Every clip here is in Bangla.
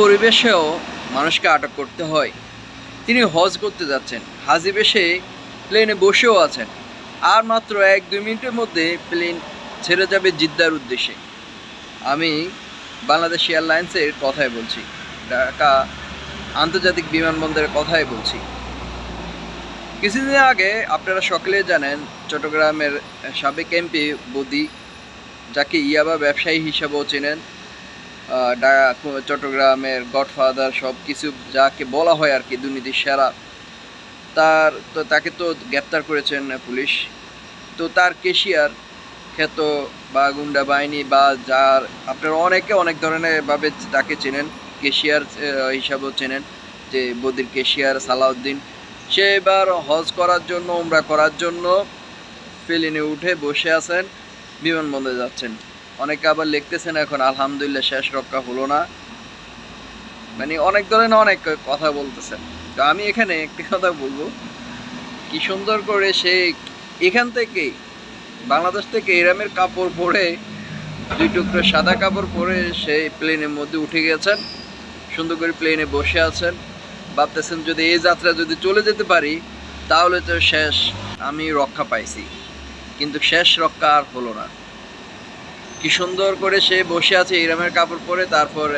পরিবেশেও মানুষকে আটক করতে হয়। তিনি হজ করতে যাচ্ছেন। হাজি বেশে প্লেনে বসেও আছেন। আর মাত্র এক দুই মিনিটের মধ্যে প্লেন ছেড়ে যাবে জিদ্দার উদ্দেশ্যে। আমি বাংলাদেশ এয়ারলাইন্সের কথাই বলছি। ঢাকা আন্তর্জাতিক বিমানবন্দরের কথাই বলছি। কিছুদিন আগে আপনারা সকলে জানেন, চট্টগ্রামের সাবেক এমপি বদি যাকে ইয়াবা ব্যবসায়ী হিসাবেও চেনেন। চট্টগ্রামের গডফাদার সব কিছু যাকে বলা হয় আর কি, দুর্নীতির সেরা, তার তো তাকে তো গ্রেপ্তার করেছেন পুলিশ। তো তার কেশিয়ার খ্যাত বা গুন্ডা বাহিনী বা যার, আপনারা অনেকে অনেক ধরনের ভাবে তাকে চেনেন, কেশিয়ার হিসাবেও চেনেন, যে বদির কেশিয়ার সালাউদ্দিন। সে এবার হজ করার জন্য, উমরা করার জন্য প্লেনে উঠে বসে আছেন, বিমানবন্দরে যাচ্ছেন। অনেকে আবার লিখতেছেন এখন, আলহামদুলিল্লাহ, শেষ রক্ষা হলো না। মানে অনেক ধরনের অনেক কথা বলতেছেন। তো আমি এখানে একটি কথা বলব। কি সুন্দর করে সে এখান থেকে, বাংলাদেশ থেকে এরামের কাপড় পরে, দুই টুকরো সাদা কাপড় পরে সেই প্লেনের মধ্যে উঠে গেছেন। সুন্দর করে প্লেনে বসে আছেন। ভাবতেছেন যদি এই যাত্রা যদি চলে যেতে পারি, তাহলে তো শেষ আমি রক্ষা পাইছি। কিন্তু শেষ রক্ষা আর হলো না। কি সুন্দর করে সে বসে আছে ইরামের কাপড় পরে, তারপর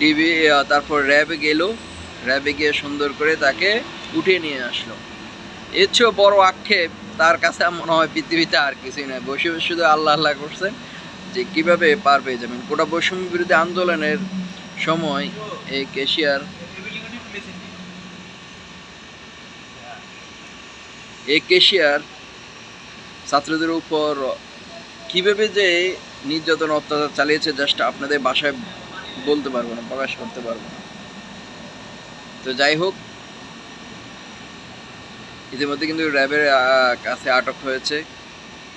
ডিবি তারপর র্যাবে গেল। র্যাবে গিয়ে সুন্দর করে তাকে উঠিয়ে নিয়ে আসলো। এর চেয়েও বড় আক্ষেপ তার কাছে মনে হয় পৃথিবীতে আর কিছুই নয় বসে বসে শুধু আল্লাহ আল্লাহ করছে যে কীভাবে পার পেয়ে যাবেন কোটা বৈষম্য বিরোধী আন্দোলনের সময় এই কেশিয়ার এই কেশিয়ার ছাত্রদের উপর কীভাবে যে নির্যাতন, অত্যাচার চালিয়েছে জাস্ট আপনাদের বাসায় বলতে পারব না, প্রকাশ করতে পারব না। তো যাই হোক, ইতিমধ্যে কিন্তু র্যাবের কাছে আটক হয়েছে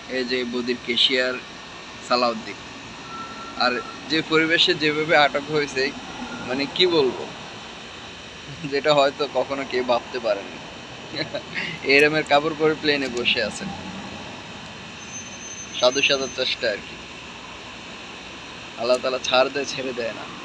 এই যে বদির কেশিয়ার সালাউদ্দিন। আর যে পরিবেশে যেভাবে আটক হয়েছে মানে কি বলব? যেটা হয়তো কখনো কেউ ভাবতে পারেনি। এরমের কাপড় পরে প্লেনে বসে আছেন। সাধু সাধার চেষ্টা আর কি। আল্লাহ তালা ছাড় দেয় ছেড়ে দেয় না।